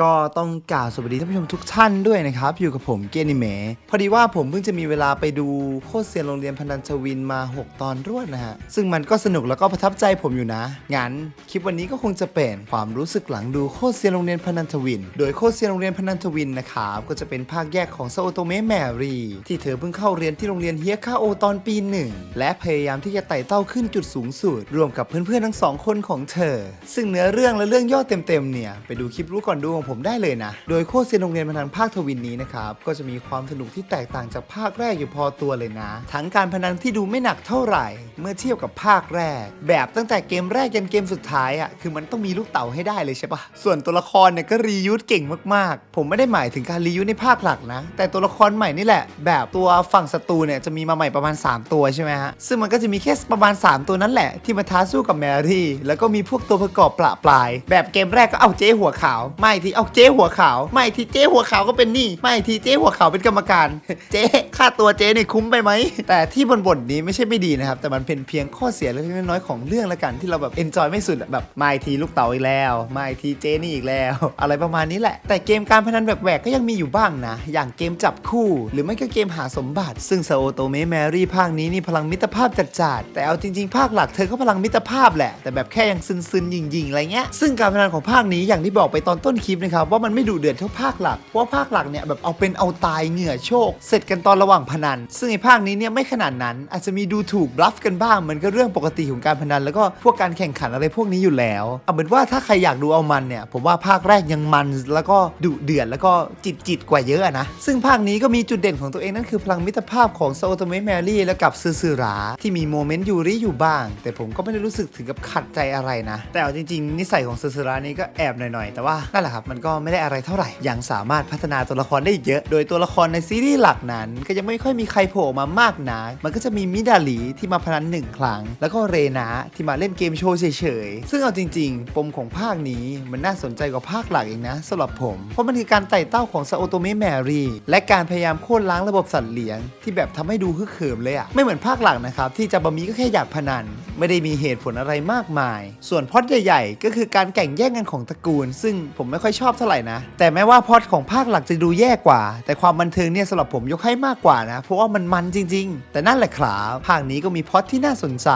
ก็ต้องกล่าวสวัสดีท่านผู้ชมทุกท่านด้วยนะครับ อยู่กับผมเกนิเมะพอดีว่าผมเพิ่งจะมีเวลาไปดูโคตรเซียนโรงเรียนพนันชวินมา 6 ตอนรวดนะฮะ ซึ่งมันก็สนุกแล้วก็ประทับใจผมอยู่นะ งั้น คลิปวันนี้ก็คงจะเป็นความรู้สึกหลังดูโคตรเซียนโรงเรียนพนันทวิน โดยโคตรเซียนโรงเรียนพนันทวินนะครับก็จะเป็นภาคแยกของซาโอโตเมะแมรี่ที่เธอเพิ่งเข้าเรียนที่โรงเรียนเฮียคาโอตอนปีหนึ่งและพยายามที่จะไต่เต้าขึ้นจุดสูงสุดรวมกับเพื่อนๆทั้งสองคนของเธอ ซึ่งเนื้อเรื่องและเรื่องย่อเต็มๆเนี่ยไปดูคลิปรู้ก่อนดูของผมได้เลยนะ โดยโคเซียนโรงเรียนพนันภาคทวินนี้นะครับก็จะมีความสนุกที่แตกต่างจากภาคแรกอยู่พอตัวเลยนะ ทั้งการพนันที่ดูไม่หนักเท่าไหร่ เมื่อเทียบกับภาคแรก แบบตั้งแต่เกมแรกยันเกมสุดท้ายอะคือมันต้องมีลูกเต๋าให้ได้เลยใช่ปะส่วนตัวละครเนี่ยก็รียูสเก่งมากๆ ผมไม่ได้หมายถึงการรียูสในภาคหลักนะ แต่ตัวละครใหม่นี่แหละ แบบตัวฝั่งศัตรูเนี่ยจะมีมาใหม่ประมาณ 3 ตัวใช่ไหมฮะซึ่งมันก็จะมีแค่ประมาณ 3 ตัวนั้นแหละที่มาท้าสู้กับแมรี่แล้วก็มีพวกตัวประกอบประปราย แบบเกมแรกก็เอาเจ๊หัวขาวไม่ทีเอาเจ๊หัวขาวไม่ทีเจ๊หัวขาวก็เป็นหนี่ไม่ทีเจ๊หัวขาวเป็นกรรมการ เจ๊ค่าตัวเจ๊เนี่ยคุ้มไปไหมแต่ที่บนบทนี้ไม่ใช่ไม่ดีนะครับ แต่มันเป็นเพียงข้อเสียเล็กน้อยของเรื่องละกันที่เราแบบเอนจอยไม่สุดแบบไม่ทีลูกเต๋าอีกแล้ว ไม่ทีเจ๊นี่อีกแล้ว อะไรประมาณนี้แหละ แต่เกมการพนันแหวกๆก็ยังมีอยู่บ้างนะ อย่างเกมจับคู่ หรือไม่ก็เกมหาสมบัติ ซึ่งซาโอโตเมแมรี่ภาคนี้นี่พลังมิตรภาพจัดๆแต่เอาจริงๆ ภาคหลักเธอก็พลังมิตรภาพแหละ แต่แบบแค่ยังซึนๆยิงๆอะไรเงี้ยซึ่งการพนันของภาคนี้อย่างที่บอกไปตอนต้นคลิปนะครับว่ามันไม่ดุเดือดเท่าภาคหลัก เพราะภาคหลักเนี่ยแบบเอาเป็นเอาตายเหงื่อโชคเสร็จกันตอนระหว่างพนัน ซึ่งไอ้ภาคนี้เนี่ยไม่ขนาดนั้น อาจจะมีดูถูกบลัฟกันบ้าง มันก็เรื่องปกติของการพนัน แล้วก็พวกการแข่งขันอะไรพวกนี้อยู่แล้ว เอาเป็นว่าถ้าใครอยากดูเอามันเนี่ยผมว่าภาคแรกยังมัน แล้วก็ดุเดือดแล้วก็จิตจิตกว่าเยอะอะนะซึ่งภาคนี้ก็มีจุดเด่นของตัวเองนั่นคือพลังมิตรภาพของโซโตเมแมรี่และกับซือซือราที่มีโมเมนต์ยูริอยู่บ้าง แต่ผมก็ไม่ได้รู้สึกถึงกับขัดใจอะไรนะ แต่เอาจริงๆนิสัยของซือซือรานี่ก็แอบหน่อยๆ แต่ว่านั่นแหละครับมันก็ไม่ได้อะไรเท่าไหร่ ยังสามารถพัฒนาตัวละครได้เยอะ โดยตัวละครในซีรีส์หลักนั้น ก็ยังไม่ค่อยมีใครโผล่มามากนักมันก็จะมีมิดาลีที่มาพนันหนึ่งครั้ง แล้วก็เรนาที่มาเล่นเกมโชว์เฉยๆ ซึ่งเอาจริง ๆ ปมของภาคนี้มันน่าสนใจกว่าภาคหลักเองนะสำหรับผม เพราะมันคือการไต่เต้าของซาโอโตเมแมรี่และการพยายามโค่นล้างระบบสัตว์เลี้ยง ที่แบบทำให้ดูฮึกเหิมเลยอะไม่เหมือนภาคหลักนะครับที่จะบะมีก็แค่อยากพนัน ไม่ได้มีเหตุผลอะไรมากมาย ส่วนพอดใหญ่ ๆ ก็คือการแข่งแย่งกันของตระกูล ซึ่งผมไม่ค่อยชอบเท่าไหร่นะ แต่แม้ว่าพอดของภาคหลักจะดูแย่กว่า แต่ความบันเทิงเนี่ยสำหรับผมยกให้มากกว่านะ เพราะว่ามันมันจริง ๆ แต่นั่นแหละครับภาคนี้ก็มีพอดที่น่าสนใจ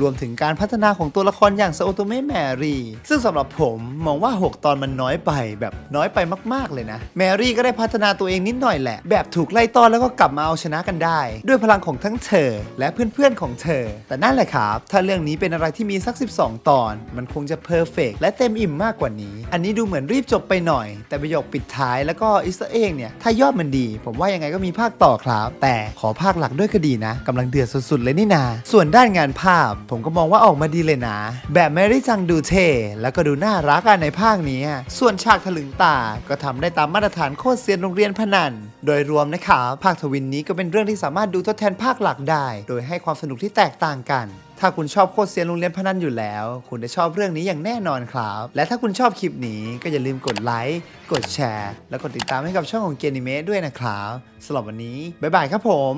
รวมถึงการพัฒนาของตัวละครอย่างซาโอโตเมะแมรี่ ซึ่งสำหรับผมมองว่า 6 ตอนมันน้อยไปแบบน้อยไปมากๆเลยนะ แมรี่ก็ได้พัฒนาตัวเองนิดหน่อยแหละ แบบถูกไล่ต้อนแล้วก็กลับมาเอาชนะกันได้ ด้วยพลังของทั้งเธอ และเพื่อนๆของเธอ แต่นั่นแหละครับ ถ้าเรื่องนี้เป็นอะไรที่มีสัก 12 ตอน มันคงจะเพอร์เฟกและเต็มอิ่มมากกว่านี้ อันนี้ดูเหมือนรีบจบไปหน่อย แต่ประโยคปิดท้ายแล้วก็อิสเองเนี่ย ถ้ายอดมันดี ผมว่ายังไงก็มีภาคต่อครับ แต่ขอภาคหลักด้วยก็ดีนะกำลังเดือดสุดๆเลยนี่นา ส่วนด้านงานภาพ ผมก็มองว่าออกมาดีเลยนะ แบบแมรี่จังดูเท่แล้วก็ดูน่ารักอะในภาคนี้ ส่วนฉากถลึงตา ก็ทำได้ตามมาตรฐานโคตรเซียนโรงเรียนพนัน โดยรวมนะครับภาคทวินนี้ก็เป็นเรื่องที่สามารถดูทดแทนภาคหลักได้ โดยให้ความสนุกที่แตกต่างกัน ถ้าคุณชอบโคตรเซียนลุงเรียนพนันอยู่แล้ว คุณจะชอบเรื่องนี้อย่างแน่นอนครับ และถ้าคุณชอบคลิปนี้ก็อย่าลืมกดไลค์กดแชร์ แล้วกดติดตามให้กับช่องของเกนิเมะด้วยนะครับสำหรับวันนี้บ๊ายบายครับผม